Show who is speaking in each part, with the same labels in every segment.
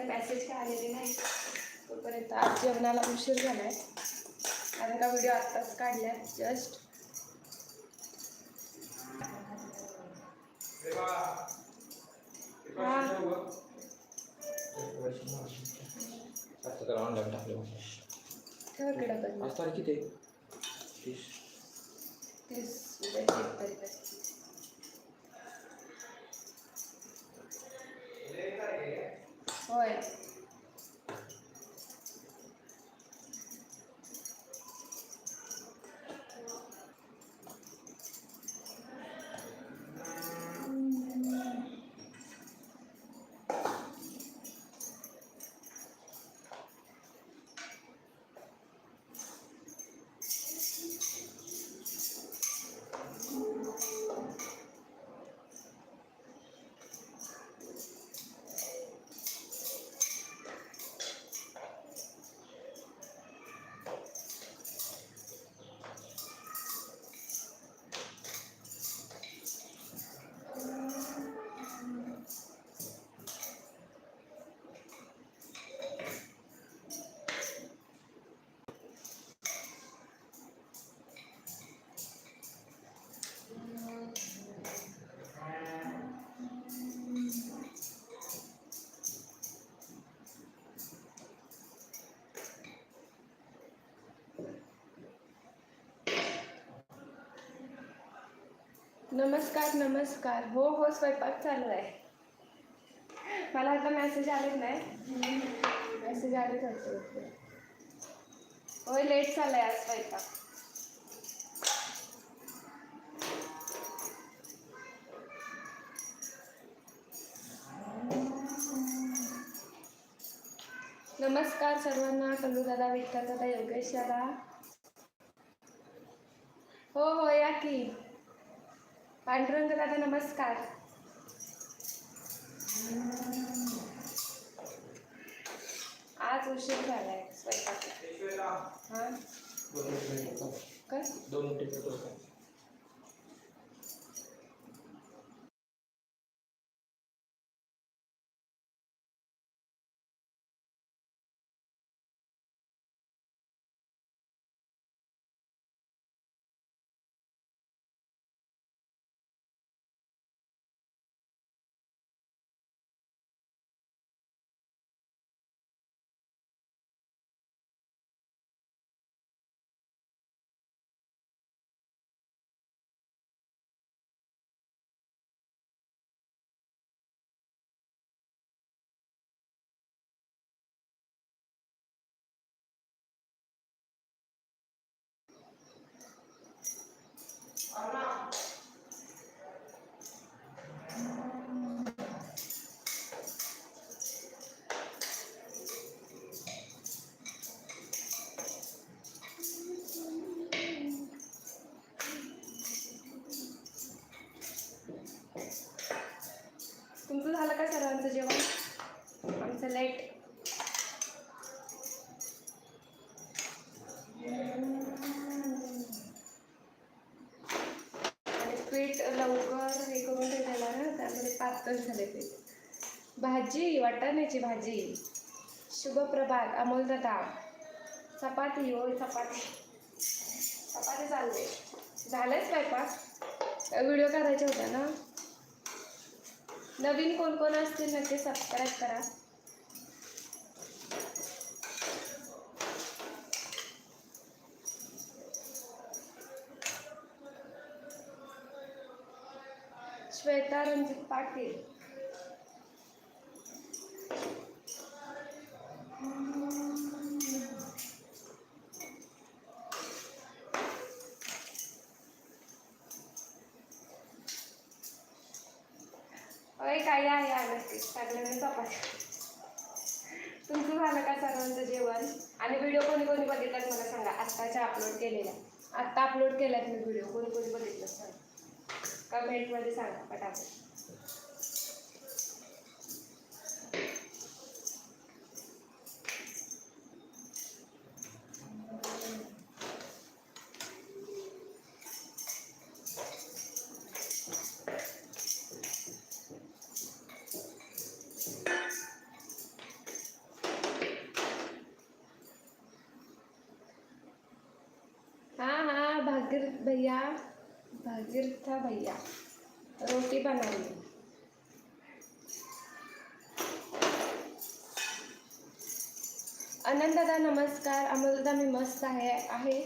Speaker 1: काही मेसेज काय आलेले नाही तोपर्यंत आज जेवणाला उशीर झालाय. कारण का व्हिडिओ आत्ताच काढल्या? जस्ट
Speaker 2: ऑनलाईन टाकलं किती आहे? तीस.
Speaker 1: तीस नमस्कार नमस्कार. हो हो स्वयंपाक चालू आहे. मला आता मेसेज आलेच नाही मेसेज आलेच होते होय लेट झालाय आज स्वयंपाक. नमस्कार सर्वांना. कल्लू दादा विठ्ठल दादा योगेश दादा. हो हो या की. पांडुरंग दादा नमस्कार. आज उशीर झालाय स्वयंपाक. हा?
Speaker 2: दोन मिनिटं
Speaker 1: काय?
Speaker 2: दोन मिनिटं
Speaker 1: तुमचं झालं का सर्वांचं जेवण? आमचं लेट आणि पीठ लवकर हे करून ठेवलेलं ना त्यामध्ये पातळ झाले पीठ भाजी वाटाण्याची भाजी. शुभप्रभात अमोल दादा चपाती होय चपाती. चपाती चालले झालंच स्वयंपाक. व्हिडिओ करायचे होता ना? नवीन कोण कोण असतील नक्की सबस्क्राईब करा. श्वेता रंजित पाटील. आणि व्हिडिओ कोणी कोणी बघितलात मला सांगा. आत्ताच्या अपलोड केलेल्या. आत्ता अपलोड केल्यात मी व्हिडिओ कोणी कोणी बघितलं सांगा कमेंटमध्ये सांगा पटापट भागीरथ भैया भागीरथा भैया। रोटी बनवली आनंददा दादा नमस्कार। अमोलदा मी मस्त आहे. आहे?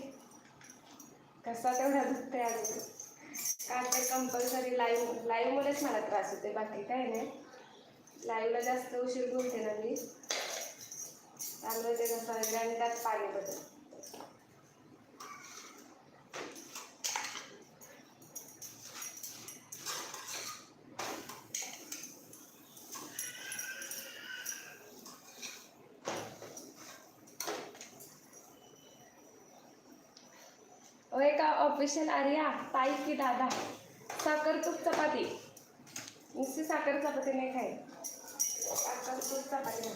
Speaker 1: कसा तेवढा दुखते अजून? का ते कंपल्सरी लाईव्ह लाईव्हमुळेच मला त्रास होते बाकी काय नाही. लाईव्हला जास्त उशीर बोलते ना मी. त्यामुळे ते कसं आणि त्यात पाणी बदल होय का ऑफिशियल आर्या ताई की दादा. साखर तूप चपाती. नुसती साखर चपाती नाही खाय साखर तूप चपाती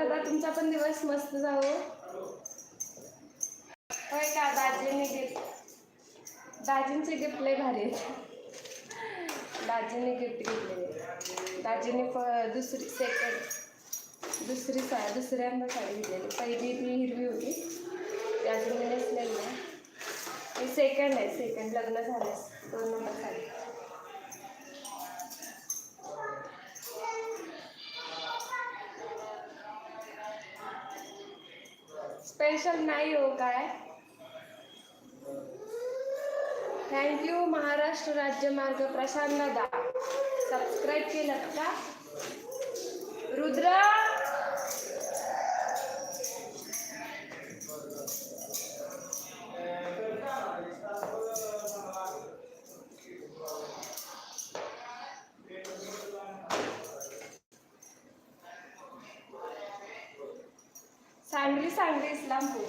Speaker 1: दादा तुमचा पण दिवस मस्त जावो. होय का दाजीने गिफ्ट दाजींचे गिफ्ट लय भारी आहेत. दाजीने गिफ्ट घेतलेले दाजीने फ दुसरी सेकंड दुसरी सा दुसऱ्यांदा साडी घेतलेली पहिली ती हिरवी होती. ती अजून मी नेसलेली नाही. ही सेकंड आहे. सेकंड लग्न झाल्यास दोन नंबर साडी. स्पेशल नाही हो काय? थँक्यू महाराष्ट्र राज्य मार्ग प्रशांत दादा सबस्क्राईब केलं का? रुद्र! इस्लामपूर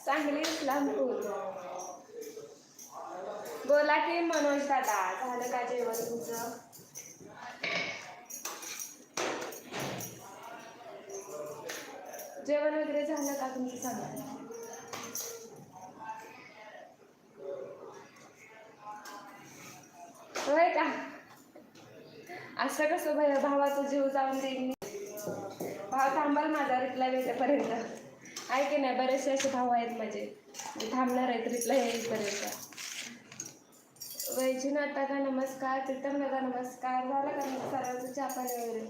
Speaker 1: सांगली इस्लामपूर बोला की मनोज दादा झालं का जेवण तुमचं? जेवण वगैरे झालं का तुमचं सांगा. होय का? असं कसं भावाचं भावाचा जीव जाऊन देईन भाव थांबाल माझा रिप्लाय भेटेपर्यंत आहे की नाही? बरेचसे असे भाऊ आहेत माझे. जे थांबणार आहेत रिप्लाय येईपर्यंत. वैजनाथ दादा नमस्कार प्रीतम दादा नमस्कार झालं का मग सर्वांचं चहा वगैरे?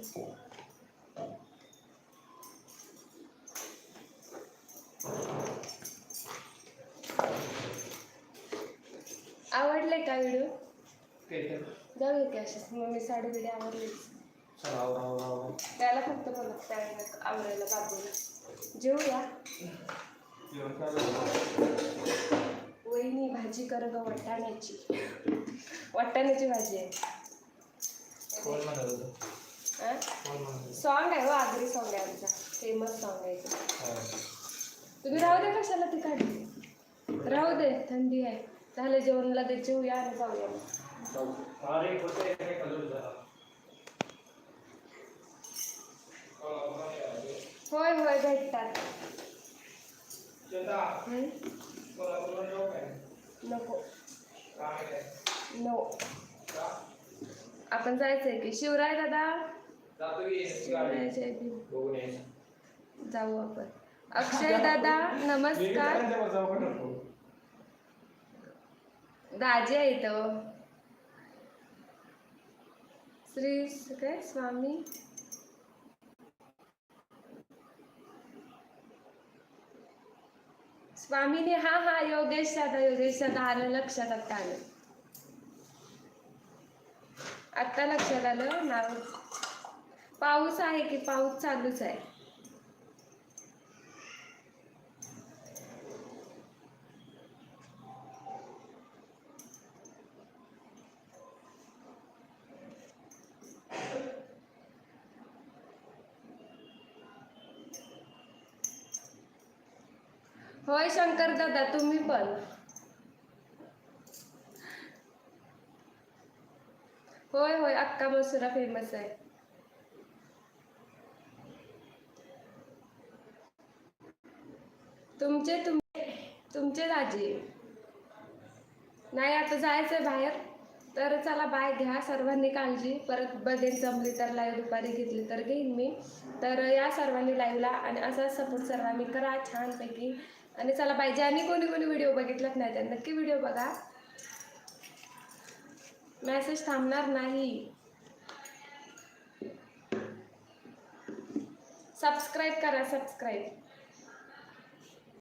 Speaker 1: आवडले का व्हिडिओ जाऊया की अशीच मग मी साडी बिडी आवडलीच त्याला फक्त मला आवडायला बाबूला जेवूया? वहिनी भाजी कर ग वाटाण्याची. वाटाण्याची भाजी आहे. हा? सॉन्ग आहे हो आगरी सॉन्ग आहे आमचा. फेमस सॉन्ग आहे तो. तुम्ही राहू दे कशाला ती काढली? राहू दे थंडी आहे. झालं जेवणला दे जेवूया आणि जाऊया मग.
Speaker 2: अरे कुठे काय कलर झाला
Speaker 1: होय होय भेटतात. हं? नको. नो.
Speaker 2: का?
Speaker 1: आपण जायचंय की. शिवराय दादा? शिवराय जाऊ आपण. अक्षय दादा नमस्कार? दाजी आहे इथं श्री काय स्वामी? स्वामीने हा हा योगेश दादा योगेश दादा आलं लक्षात आता आलं? आत्ता लक्षात आलं नाव पाऊस आहे की पाऊस चालूच आहे? होय शंकर दादा तुम्ही पण. होय होय अक्का मसुरा फेमस आहे. तुमचे तुमचे तुमचे राजे नाही आता जायचंय बाहेर. तर चला बाय घ्या सर्वांनी काळजी. परत बघेन जमली तर लाईव्ह दुपारी घेतली तर घेईन मी. तर या सर्वांनी लाईव्हला आणि असा सपोर्ट सर्वांनी करा छानपैकी. आणि चला पाहिजे आणि कोणी कोणी व्हिडिओ बघितलाच नाही तर नक्की व्हिडिओ बघा. मेसेज थांबणार नाही. सबस्क्राईब करा सबस्क्राईब